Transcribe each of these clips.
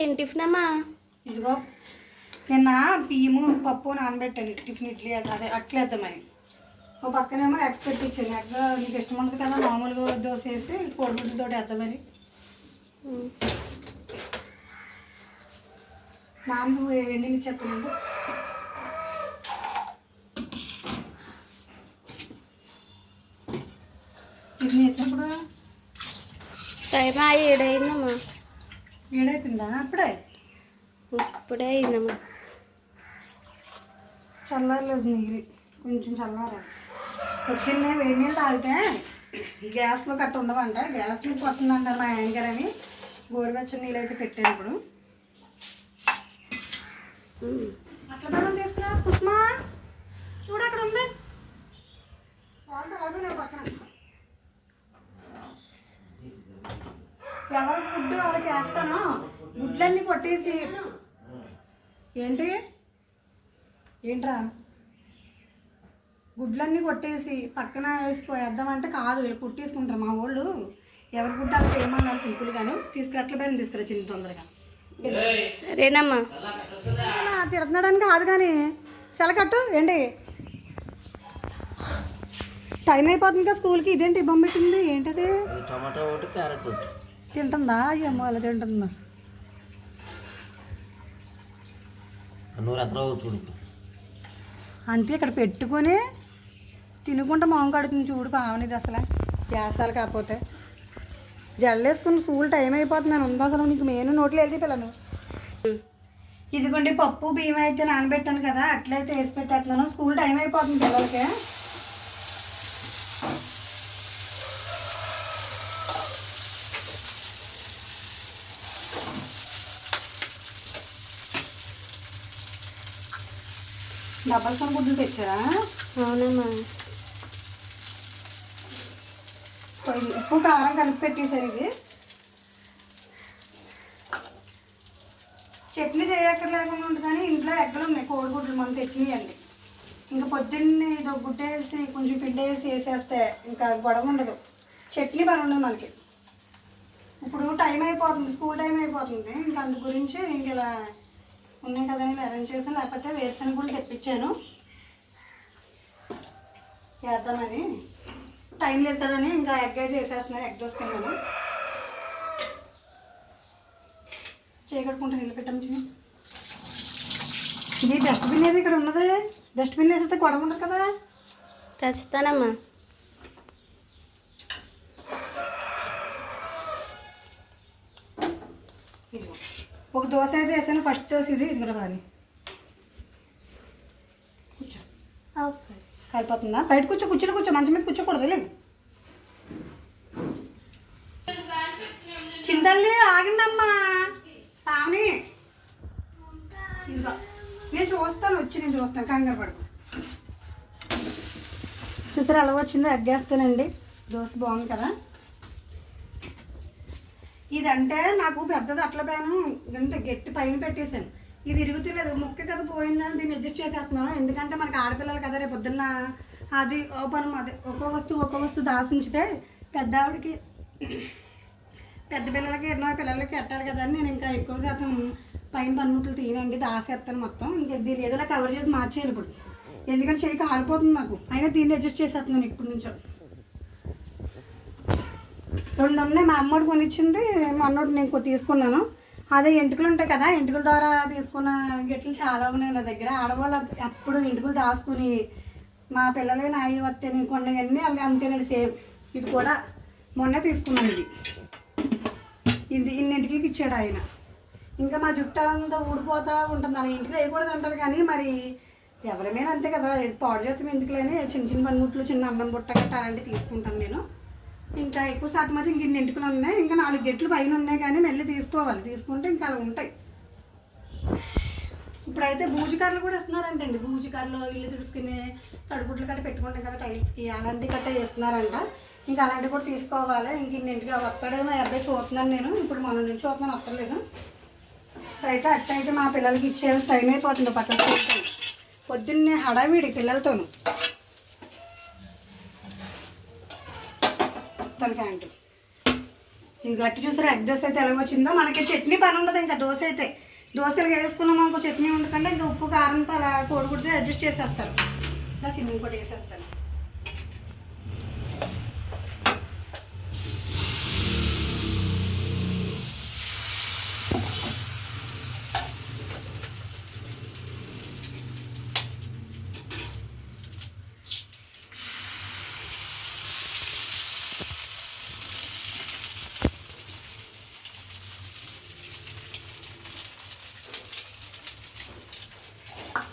ఏం టిఫిన్ అమ్మా? ఇదిగో నిన్న బియ్యము పప్పు నానబెట్టాను టిఫిన్ ఇడ్లీ అదే అట్లేద్దామని ఓ పక్కనేమో ఎగ్స్ తెప్పించాను. ఎగ్ నీకు ఇష్టం ఉండదు కదా మామూలుగా దోశ వేసి కోడిగుడ్డుతో వేద్దామని నాన్న ఎండిని చెప్తున్నాను ఇది వేసినప్పుడు టైం ఆ ఏడైందమ్మా ఏడైపోయిందా? అప్పుడే? ఇప్పుడే అయిందమ్మా. చల్లారలేదు నీళ్ళు కొంచెం చల్లారా. పొద్దున్నే వేడి నీళ్ళు తాగితే గ్యాస్లో కట్ట ఉండవంట. గ్యాస్ మీద వస్తుందంటారు మా యాంకర్ అని గోరువెచ్చని నీళ్ళు అయితే పెట్టాను ఇప్పుడు. అట్ల బెల్లం తీసుకురా కుస్మా చూడు అక్కడ ఉంది వాళ్ళతో అలాగే లేవు పక్కన ఎవరి ఫుడ్ వాళ్ళకి వేస్తాను కొట్టేసి ఏంటి? ఏంట్రా? గుడ్లన్నీ కొట్టేసి పక్కన వేసిపోయేద్దామంటే కాదు వీళ్ళు కుట్టేసుకుంటారు మా వాళ్ళు. ఎవరి గుడ్డ వాళ్ళకి ఏమన్నారు సింపుల్ గాను తీసుకురట్ల బయలు తీసుకురా చిన్న తొందరగా. సరేనమ్మా. అలా తిడుతున్నాడని కాదు కానీ సెలకట్టు ఏంటి? టైం అయిపోతుంది కదా స్కూల్కి ఇదేంటి ఇబ్బంది పెట్టింది? ఏంటది? టమాటా ఒకటి క్యారెట్ తింటుందా? ఏమో అలా తింటుందా? నూరు ఎక్కడ చూడు అంతే ఇక్కడ పెట్టుకొని తినుకుంటే మొహం కడుతుంది చూడు పావనిది అసలు. వ్యాసాలు కాకపోతే. జల్లేసుకుని స్కూల్ టైం అయిపోతుంది నేను ఉందా అసలు. నీకు మెయిన్ నోట్లో వెళ్తే పిల్లను ఇదిగోండి పప్పు బియ్యం అయితే నానబెట్టాను కదా. అట్లయితే వేసి పెట్టేస్తున్నాను. స్కూల్ టైం అయిపోతుంది పిల్లలకి. డబ్బల్ సొన గుడ్లు తెచ్చారా? అవునమ్మా. ఉప్పు కారం కలిపి పెట్టేశారు ఇది. చట్నీ చేయక్కర్లేకుండా ఉంటుందని ఇంట్లో ఎగ్గలు ఉన్నాయి కోడిగుడ్లు మనం తెచ్చినాయండి. ఇంకా పొద్దున్నే ఇదో గుడ్డేసి కొంచెం పిండి వేసి వేసేస్తే ఇంకా గొడవ ఉండదు. చట్నీ పని ఉండదు మనకి. ఇప్పుడు టైం అయిపోతుంది స్కూల్ టైం అయిపోతుంది. ఇంకా అందు గురించి ఇంక ఇలా ఉన్నాయి కదా నేను అరేంజ్ చేసాను లేకపోతే వేరుశనగ కూడా తెప్పించాను. చేద్దామని టైం లేదు కదని ఇంకా ఎగ్ అయితే వేసేస్తున్నాను ఎగ్ దోసుకున్నాను చేయగడుకుంటాను ఇల్లు పెట్టాము ఇది డస్ట్బిన్ ఏది ఇక్కడ ఉన్నది? డస్ట్బిన్ వేసేస్తే గొడవ ఉండదు కదా? ఖచ్చితానమ్మా ఇదిగో ఒక దోశ అయితే వేసాను ఫస్ట్ దోశ ఇది ఇది కూడా బాగా కూర్చో. కలిపోతుందా? బయట కూర్చో కూర్చొని కూర్చో. మంచం మీద కూర్చోకూడదు లేదు చింతల్లి ఆగండమ్మా. పావని ఇదిగో. నేను చూస్తాను వచ్చి నేను చూస్తాను. కంగారు పడుకో. చూసారా ఎలా వచ్చిందో ఎగ్గేస్తానండి దోశ బాగుంది కదా. ఇదంటే నాకు పెద్దది అట్ల పేను. ఇంత గట్టి పైన పెట్టేశాను. ఇది ఇరుగుతలేదు. ముక్క కదా పోయిందని దీన్ని అడ్జస్ట్ చేసేస్తున్నాను ఎందుకంటే మనకి ఆడపిల్లలు కదా రేపు పొద్దున్న అది ఓ పని అదే. ఒక్కో వస్తువు ఒక్కో వస్తువు దాసి ఉంచితే పెద్ద ఆవిడకి పెద్ద పిల్లలకి ఎన్నో పిల్లలకి పెట్టాలి కదా అని నేను ఇంకా ఎక్కువ శాతం పైన పనిముట్లు తీయనండి. దాసేస్తాను మొత్తం. ఇంకా దీన్ని ఏదైనా కవర్ చేసి మార్చేయాలి ఇప్పుడు. ఎందుకంటే చేయి కాలిపోతుంది నాకు. అయినా దీన్ని అడ్జస్ట్ చేసేస్తున్నాను ఇప్పటి నుంచో. రెండు ఉన్నాయి మా అమ్మోడు కొనిచ్చింది మా అన్నోడు నేను తీసుకున్నాను. అదే ఎంటుకలు ఉంటాయి కదా ఎంటుకల ద్వారా తీసుకున్న గిట్లు చాలా ఉన్నాయి నా దగ్గర. ఆడవాళ్ళు అప్పుడు ఎంటుకలు దాచుకుని మా పిల్లలే నాయి వస్తే నేను కొన్నవన్నీ అలా అంతేనండి సేమ్. ఇది కూడా మొన్నే తీసుకున్నాను ఇది. ఇది ఇన్నింటికి ఇచ్చాడు ఆయన. ఇంకా మా జుట్టు అంతా ఊడిపోతూ ఉంటుంది. అలా ఇంటికి వేయకూడదు అంటారు కానీ మరి ఎవరైనా అంతే కదా. పాడు చేస్తాం ఎందుకులేని చిన్న చిన్న పనిముట్లు చిన్న అన్నం బుట్ట గట్ట అలాంటివి తీసుకుంటాను నేను. ఇంకా ఎక్కువ శాతం అయితే ఇంక ఇన్ని ఎంటుకలు ఉన్నాయి. ఇంకా నాలుగు గెట్లు పైన ఉన్నాయి కానీ మళ్ళీ తీసుకోవాలి. తీసుకుంటే ఇంకా అలా ఉంటాయి. ఇప్పుడైతే బూజుకారులు కూడా ఇస్తున్నారంటండి. బూజుకారులు ఇల్లు తుడుచుకుని తడుగుడ్లు కట్ట పెట్టుకుంటాం కదా టైల్స్కి అలాంటివి కట్ట చేస్తున్నారంట. ఇంకా అలాంటివి కూడా తీసుకోవాలి. ఇంక ఇన్నింటికి వస్తాడేమో అబ్బాయి చూస్తున్నాను నేను. ఇప్పుడు మన నుంచి చూస్తున్నాను వస్తలేదు. అయితే అట్ట అయితే మా పిల్లలకి ఇచ్చే టైం అయిపోతుంది పక్కన పొద్దున్నే హడావిడి పిల్లలతోను. తన ప్యాంటు. ఈ గట్టి చూసారా ఎగ్ దోశ అయితే ఎలాగొచ్చిందో మనకి చట్నీ పని ఉండదు ఇంకా దోశ అయితే. దోశలు వేసుకున్నాం అనుకో చట్నీ ఉండకుండా ఇంకా ఉప్పు కారంతో అలా కోడిగుడితే అడ్జస్ట్ చేసేస్తారు. ఇలా చిన్న ఇంకోటి వేసేస్తాను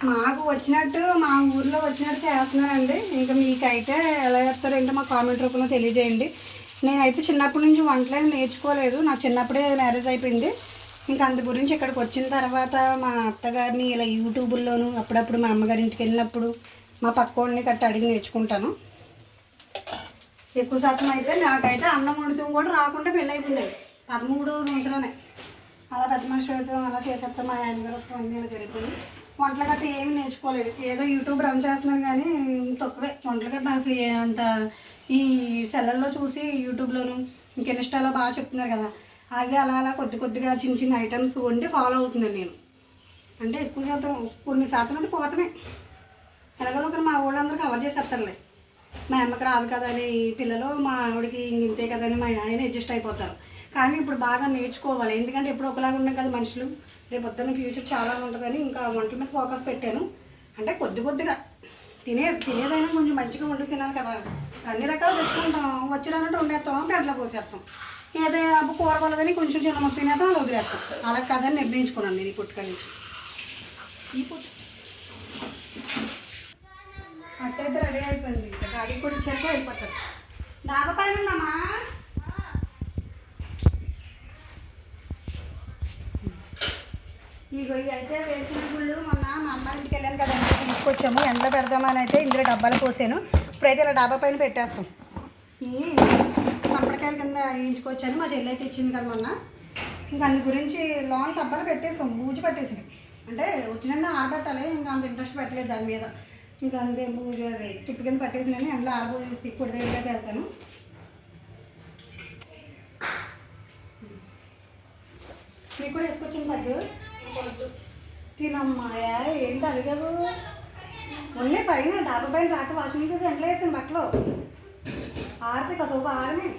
మాకు వచ్చినట్టు మా ఊర్లో వచ్చినట్టు చేస్తున్నానండి ఇంకా మీకైతే ఎలా చేస్తారో ఏంటో మా కామెంట్ రూపంలో తెలియజేయండి. నేనైతే చిన్నప్పటి నుంచి వంటలేం నేర్చుకోలేదు. నా చిన్నప్పుడే మ్యారేజ్ అయిపోయింది. ఇంకా అందు గురించి ఇక్కడికి వచ్చిన తర్వాత మా అత్తగారిని ఇలా యూట్యూబుల్లోనూ అప్పుడప్పుడు మా అమ్మగారి ఇంటికి వెళ్ళినప్పుడు మా పక్కోడిని కట్టి అడిగి నేర్చుకుంటాను. ఎక్కువ శాతం అయితే నాకైతే అన్నం వండుతాం కూడా రాకుండా పెళ్ళి అయిపోయినాయి పదమూడో సంవత్సరానే అలా పెద్ద మనిషి అలా చేసేస్తాం మా ఆయన గారు అన్నీ ఇలా జరిగిపోయింది. వంటలు గట్రా ఏమి నేర్చుకోలేదు. ఏదో యూట్యూబ్ రన్ చేస్తున్నాను కానీ తక్కువే. వంటలు గట్రా అసలు అంత ఈ సెల్లల్లో చూసి యూట్యూబ్లోను ఇంక ఇన్స్టాలో బాగా చెప్తున్నారు కదా. అవి అలా అలా కొద్ది కొద్దిగా చిన్న చిన్న ఐటమ్స్ వండి ఫాలో అవుతున్నాను నేను. అంటే ఎక్కువ శాతం కొన్ని శాతం అయితే పోతమే ఎలాగో ఒకరు మా ఊళ్ళందరూ కవర్ చేసేస్తారులే. మా అమ్మకి రాదు కదా అని పిల్లలు మా ఆవిడకి ఇంతే కదా అని మా ఆయన అడ్జస్ట్ అయిపోతారు. కానీ ఇప్పుడు బాగా నేర్చుకోవాలి. ఎందుకంటే ఎప్పుడు ఒకలాగా ఉన్నాం కదా మనుషులు. రేపు పొద్దున్న ఫ్యూచర్ చాలా ఉంటుందని ఇంకా వంటల మీద ఫోకస్ పెట్టాను. అంటే కొద్ది కొద్దిగా. తినే తినేదైనా కొంచెం మంచిగా వండు తినాలి కదా. అన్ని రకాలు తెచ్చుకుంటాం. వచ్చినట్టు వండేస్తాం బెడ్లో పోసేస్తాం. ఏదో అబ్బు కూర వల్లదని కొంచెం చిన్న మొత్తం తినేస్తాం అలా వదిలేస్తాం. అలా కదని నిర్ణయించుకున్నాను నేను ఈ పుట్టుక నుంచి. ఈ పుట్టు అట్టయితే రెడీ అయిపోయింది. ఇంకా గాడి కూడా చెక్ వెళ్ళిపోతారు డాబా పైన ఉన్నామా ఇగో ఇవి అయితే వేసిన గుళ్ళు మొన్న మా అమ్మ ఇంటికి వెళ్ళాను కదండి తీసుకొచ్చాము. ఎండలో పెడదామని అయితే ఇందులో డబ్బాలు పోసాను. ఇప్పుడైతే ఇలా డాబా పైన పెట్టేస్తాం. ఈ కింద వేయించుకోవచ్చని మా చెల్లి అయితే ఇచ్చింది కదా మొన్న. ఇంకా అందు గురించి లోన్ డబ్బాలు పెట్టేసాం. బూజు పెట్టేసాం అంటే వచ్చిన ఆడబెట్టాలి ఇంకా అంత ఇంట్రెస్ట్ పెట్టలేదు దాని మీద. ఇంకా అంతే పూజ అది టిప్పు కింద పట్టేసినాను. ఆరబో ఆరబోసి ఇప్పుడు దగ్గరికి వెళ్తాను. మీకు కూడా వేసుకొచ్చింది పద్దు తినమ్మాయా ఏంటి అడిగావు ఉన్నాయి పైన డాబా పైన రాత్రి వాషింగ్ చేసి ఎండలో వేసాను బట్టలు. ఆరితే కసోపు ఆరని.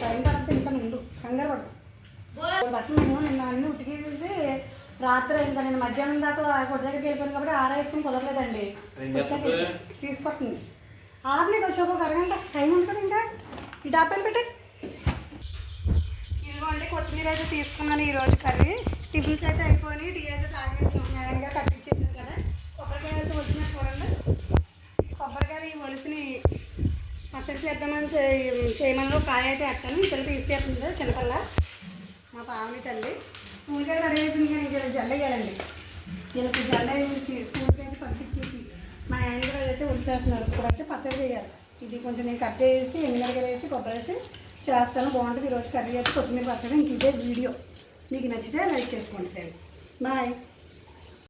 టైం తర్వాత ఇంకా ఉండు కంగారు పడదు బట్టలు నేను నిన్న అన్ని ఉతికేసేసి రాత్రి ఇంకా నేను మధ్యాహ్నం దాకా కొద్ది దగ్గరికి వెళ్ళిపోయాను కాబట్టి ఆరాయితం కుదరలేదండి. తీసుకొస్తుంది. ఆరుని కసోపు ఒక అరగంట టైం ఉంది కదా ఇంకా? ఈ డాబా పైన పెట్టే ఇదిగోండి కొత్తిమీర అయితే తీసుకున్నాను ఈరోజు కర్రీ. టిఫిన్స్ అయితే అయిపోయి టీ అయితే తాగేసాం. న్యాయంగా కట్టించేసాను కదా. కొబ్బరికాయలు అయితే వచ్చినా చూడండి. కొబ్బరికాయలు ఈ ఒలిసిని పచ్చడి చేద్దామని చేయమని కాయ అయితే ఎత్తాను ఇద్దరు తీసేస్తుంది చిన్నపిల్ల. మా పావని తల్లి. స్కూల్కి అయితే రెడీ అయిపోయింది కానీ ఇంకా జల్ల వేయాలండి వీళ్ళకి జల్ల వేసి స్కూల్కి అయితే పంపించేసి మా ఆయన కూడా అయితే ఇప్పుడు అయితే పచ్చడి చేయాలి. ఇది కొంచెం నేను కట్ చేసి ఎండుమిరకాయలు వేసి కొబ్బరి వేసి చేస్తాను. బాగుంటుంది. ఈరోజు కర్రీ చేసి కొత్తిమీర పచ్చడి. ఇంక ఇదే వీడియో. మీకు నచ్చితే లైక్ చేసుకోండి ఫ్రెండ్స్. బాయ్.